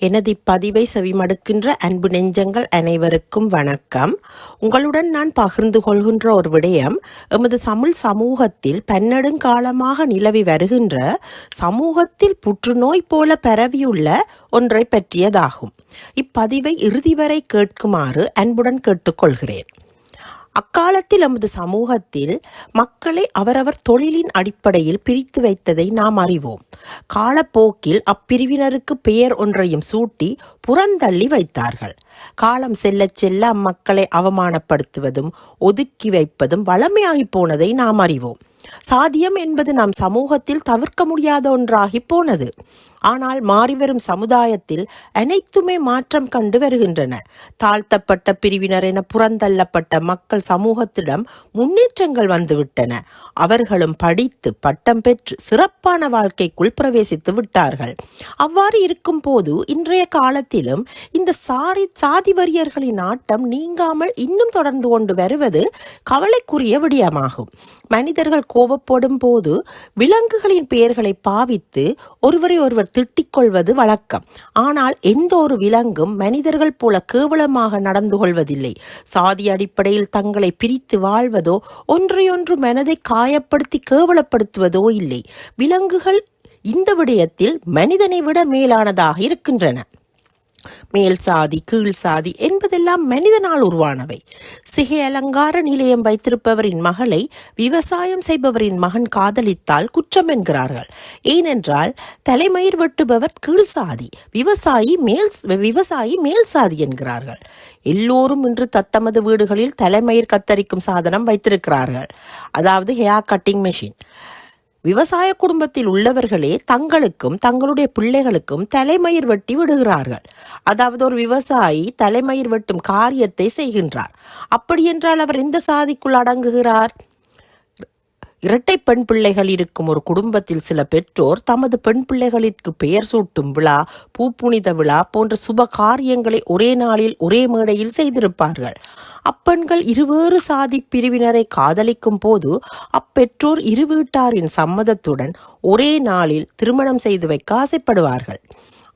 எனது இப்பதிவை செவிமடுக்கின்ற அன்பு நெஞ்சங்கள் அனைவருக்கும் வணக்கம். உங்களுடன் நான் பகிர்ந்து கொள்கின்ற ஒரு விடயம் எமது தமிழ் சமூகத்தில் பன்னெடுங்காலமாக நிலவி வருகின்ற சமூகத்தில் புற்றுநோய் போல பரவியுள்ள ஒன்றை பற்றியதாகும். இப்பதிவை இறுதி வரை கேட்குமாறு அன்புடன் கேட்டுக்கொள்கிறேன். அக்காலத்தில் நமது சமூகத்தில் மக்களை அவரவர் தொழிலின் அடிப்படையில் பிரித்து வைத்ததை நாம் அறிவோம். காலப்போக்கில் அப்பிரிவினருக்கு பெயர் ஒன்றையும் சூட்டி புறந்தள்ளி வைத்தார்கள். காலம் செல்லச் செல்ல அம்மக்களை அவமானப்படுத்துவதும் ஒதுக்கி வைப்பதும் வளமையாகி போனதை நாம் அறிவோம். சாதியம் என்பது நம் சமூகத்தில் தவிர்க்க முடியாத ஒன்றாகி போனது. ஆனால் மாறிவரும் சமுதாயத்தில் அனைத்துமே மாற்றம் கண்டு வருகின்றன. தாழ்த்தப்பட்ட பிரிவினர் என புறந்தள்ளப்பட்ட மக்கள் சமூகத்திடம் முன்னேற்றங்கள் வந்துவிட்டன. அவர்களும் படித்து பட்டம் பெற்று சிறப்பான வாழ்க்கைக்குள் பிரவேசித்து விட்டார்கள். அவ்வாறு இருக்கும் போது இன்றைய காலத்திலும் இந்த சாரி சாதி வரியர்களின் ஆட்டம் நீங்காமல் இன்னும் தொடர்ந்து கொண்டு வருவது கவலைக்குரிய விடயமாகும். மனிதர்கள் கோபப்படும் போது விலங்குகளின் பெயர்களை பாவித்து ஒருவரை ஒருவர் திட்டிக் கொள்வது வழக்கம். ஆனால் எந்த ஒரு விலங்கும் மனிதர்கள் போல கேவலமாக நடந்து கொள்வதில்லை சாதி அடிப்படையில் தங்களை பிரித்து வாழ்வதோ ஒன்றையொன்று மனதை காயப்படுத்தி கேவலப்படுத்துவதோ இல்லை. விலங்குகள் இந்த விடயத்தில் மனிதனை விட மேலானதாக இருக்கின்றன. மேல் சாதி கீழ் சாதி என்பதெல்லாம் மனிதனால் உருவானவை. சிகை அலங்கார நிலையம் வைத்திருப்பவரின் மகளை விவசாயம் செய்பவரின் மகன் காதலித்தால் குற்றம் என்கிறார்கள். ஏனென்றால் தலைமயிர் வெட்டுபவர் கீழ் சாதி விவசாயி மேல் விவசாயி மேல் சாதி என்கிறார்கள். எல்லோரும் இன்று தத்தமது வீடுகளில் தலைமயிர் கத்தரிக்கும் சாதனம் வைத்திருக்கிறார்கள். அதாவது ஹேர் கட்டிங் மெஷின். விவசாய குடும்பத்தில் உள்ளவர்களே தங்களுக்கும் தங்களுடைய பிள்ளைகளுக்கும் தலைமயிர் வெட்டி விடுகிறார்கள். அதாவது ஒரு விவசாயி தலைமயிர் வெட்டும் காரியத்தை செய்கின்றார். அப்படியென்றால் அவர் எந்த சாதிக்குள் அடங்குகிறார்? இரட்டை பெண் பிள்ளைகள் இருக்கும் ஒரு குடும்பத்தில் சில பெற்றோர் தமது பெண் பிள்ளைகளிற்கு பெயர் சூட்டும் விழா பூப்புனித விழா போன்ற சுப காரியங்களை ஒரே நாளில் ஒரே மேடையில் செய்திருப்பார்கள். அப்பெண்கள் இருவேறு சாதி பிரிவினரை காதலிக்கும் போது அப்பெற்றோர் இரு வீட்டாரின் சம்மதத்துடன் ஒரே நாளில் திருமணம் செய்து வைக்க ஆசைப்படுவார்கள்.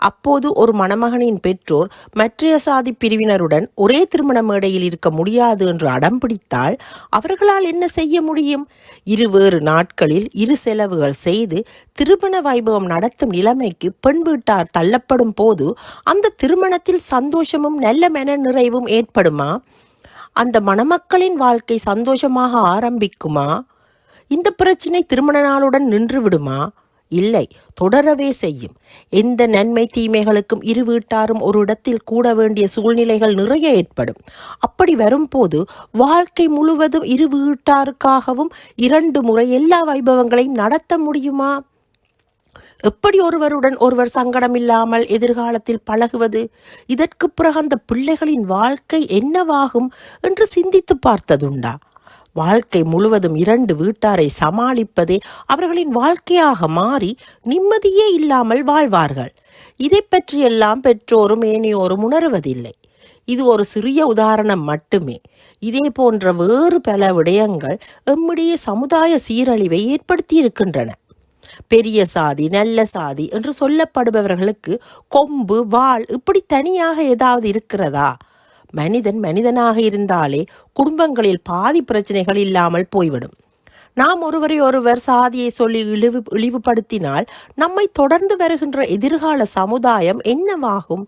அப்போது ஒரு மணமகனின் பெற்றோர் மற்றைய சாதி பிரிவினருடன் ஒரே திருமண மேடையில் இருக்க முடியாது என்று அடம் பிடித்தால் அவர்களால் என்ன செய்ய முடியும்? இருவேறு நாட்களில் இரு செலவுகள் செய்து திருமண வைபவம் நடத்தும் நிலைமைக்கு பெண் வீட்டார் தள்ளப்படும் போது அந்த திருமணத்தில் சந்தோஷமும் நல்ல மன நிறைவும் ஏற்படுமா? அந்த மணமக்களின் வாழ்க்கை சந்தோஷமாக ஆரம்பிக்குமா? இந்த பிரச்சனை திருமண நாளுடன் நின்று விடுமா? இல்லை தொடரவே செய்யும். எந்த நன்மை தீமைகளுக்கும் இரு வீட்டாரும் ஒரு இடத்தில் கூட வேண்டிய சூழ்நிலைகள் நிறைய ஏற்படும். அப்படி வரும்போது வாழ்க்கை முழுவதும் இரு வீட்டாருக்காகவும் இரண்டு முறை எல்லா வைபவங்களையும் நடத்த முடியுமா? எப்படி ஒருவருடன் ஒருவர் சங்கடம் இல்லாமல் எதிர்காலத்தில் பழகுவது? இதற்கு பிறகு அந்த பிள்ளைகளின் வாழ்க்கை என்னவாகும் என்று சிந்தித்து பார்த்ததுண்டா? வாழ்க்கை முழுவதும் இரண்டு வீட்டாரை சமாளிப்பதே அவர்களின் வாழ்க்கையாக மாறி நிம்மதியே இல்லாமல் வாழ்வார்கள். இதை பற்றியெல்லாம் பெற்றோரும் ஏனையோரும் உணர்வதில்லை. இது ஒரு சிறிய உதாரணம் மட்டுமே. இதே போன்ற வேறு பல விடயங்கள் எம்முடைய சமுதாய சீரழிவை ஏற்படுத்தி இருக்கின்றன பெரிய சாதி நல்ல சாதி என்று சொல்லப்படுபவர்களுக்கு கொம்பு வாள் இப்படி தனியாக ஏதாவது இருக்கிறதா? மனிதன் மனிதனாக இருந்தாலே குடும்பங்களில் பாதி பிரச்சனைகள் இல்லாமல் போய்விடும். நாம் ஒருவரை ஒருவர் சாதியை சொல்லி இழிவு இழிவுபடுத்தினால் நம்மை தொடர்ந்து வருகின்ற எதிர்கால சமுதாயம் என்னவாகும்?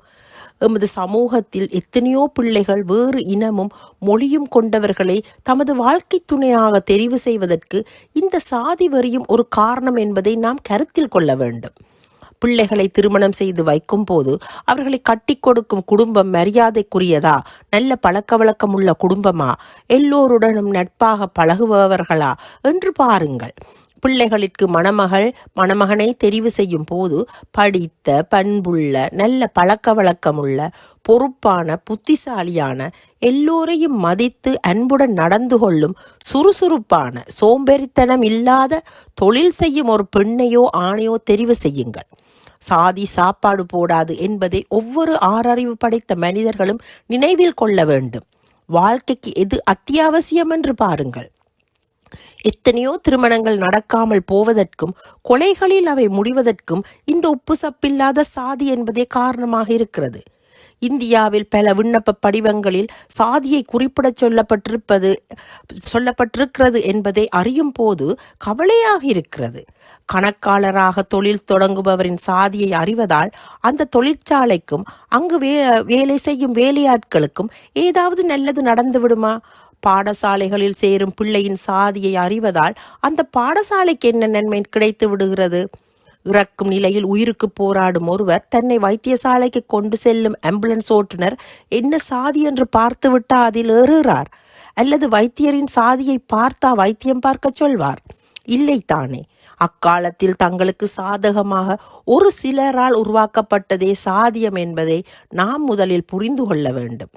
எமது சமூகத்தில் எத்தனையோ பிள்ளைகள் வேறு இனமும் மொழியும் கொண்டவர்களை தமது வாழ்க்கை துணையாக தெரிவு செய்வதற்கு இந்த சாதி வரியும் ஒரு காரணம் என்பதை நாம் கருத்தில் கொள்ள வேண்டும். பிள்ளைகளை திருமணம் செய்து வைக்கும் போது அவர்களை கட்டி கொடுக்கும் குடும்பம் மரியாதைக்குரியதா? நல்ல பழக்க வழக்கம் உள்ள குடும்பமா? எல்லோருடனும் நட்பாக பழகுபவர்களா? என்று பாருங்கள். பிள்ளைகளிற்கு மணமகள் மணமகனை தெரிவு செய்யும் போது படித்த பண்புள்ள நல்ல பழக்க வழக்கமுள்ள பொறுப்பான புத்திசாலியான எல்லோரையும் மதித்து அன்புடன் நடந்து கொள்ளும் சுறுசுறுப்பான சோம்பேறித்தனம் இல்லாத தொழில் செய்யும் ஒரு பெண்ணையோ ஆணையோ தெரிவு செய்யுங்கள். சாதி சாப்பாடு போடாது என்பதை ஒவ்வொரு ஆறறிவு படைத்த மனிதர்களும் நினைவில் கொள்ள வேண்டும். வாழ்க்கைக்கு எது அத்தியாவசியம் என்று பாருங்கள். எத்தனையோ திருமணங்கள் நடக்காமல் போவதற்கும் கொலைகளில் அவை முடிவதற்கும் இந்த உப்பு சப்பில்லாத சாதி என்பதே காரணமாக இருக்கிறது. இந்தியாவில் பல விண்ணப்ப படிவங்களில் சாதியை குறிப்பிடச் சொல்லப்பட்டிருப்பது சொல்லப்பட்டிருக்கிறது என்பதை அறியும் போது கவலையாக இருக்கிறது. கணக்காளராக தொழில் தொடங்குபவரின் சாதியை அறிவதால் அந்த தொழிற்சாலைக்கும் அங்கு வே வேலை செய்யும் வேலையாட்களுக்கும் ஏதாவது நல்லது நடந்து விடுமா பாடசாலைகளில் சேரும் பிள்ளையின் சாதியை அறிவதால் அந்த பாடசாலைக்கு என்ன நன்மை கிடைத்து விடுகிறது? இறக்கும் நிலையில் உயிருக்கு போராடும் ஒருவர் தன்னை வைத்தியசாலைக்கு கொண்டு செல்லும் ஆம்புலன்ஸ் ஓட்டுநர் என்ன சாதி என்று பார்த்துவிட்டா அதில் ஏறுகிறார்? அல்லது வைத்தியரின் சாதியை பார்த்தா வைத்தியம் பார்க்க சொல்வார்? இல்லை தானே. அக்காலத்தில் தங்களுக்கு சாதகமாக ஒரு சிலரால் உருவாக்கப்பட்டதே சாதியம் என்பதை நாம் முதலில் புரிந்து கொள்ள வேண்டும்.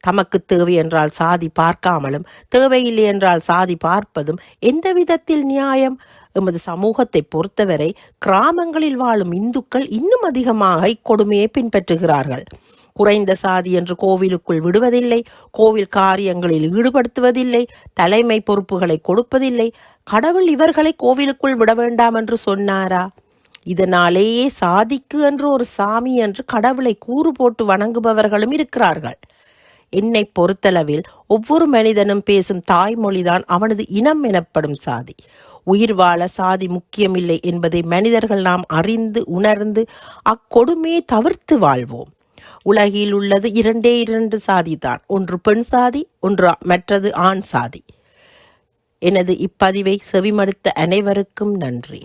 தமக்கு தேவை என்றால் சாதி பார்க்காமலும் தேவையில்லை என்றால் சாதி பார்ப்பதும் எந்த விதத்தில் நியாயம்? எமது சமூகத்தை பொறுத்தவரை கிராமங்களில் வாழும் இந்துக்கள் இன்னும் அதிகமாக இக்கொடுமையை பின்பற்றுகிறார்கள். குறைந்த சாதி என்று கோவிலுக்குள் விடுவதில்லை கோவில் காரியங்களில் ஈடுபடுத்துவதில்லை தலைமை பொறுப்புகளை கொடுப்பதில்லை. கடவுள் இவர்களை கோவிலுக்குள் விட வேண்டாம் என்று சொன்னாரா? இதனாலேயே சாதிக்கு என்று ஒரு சாமி என்று கடவுளை கூறு போட்டு வணங்குபவர்களும் இருக்கிறார்கள். என்னை பொறுத்தளவில் ஒவ்வொரு மனிதனும் பேசும் தாய்மொழிதான் அவனது இனம் எனப்படும் சாதி. உயிர் வாழ சாதி முக்கியமில்லை என்பதை மனிதர்கள் நாம் அறிந்து உணர்ந்து அக்கொடுமையை தவிர்த்து வாழ்வோம். உலகில் உள்ளது இரண்டே இரண்டு சாதி தான் ஒன்று பெண் சாதி ஒன்று மற்றது ஆண் சாதி. எனது இப்பதிவை செவிமடுத்த அனைவருக்கும் நன்றி.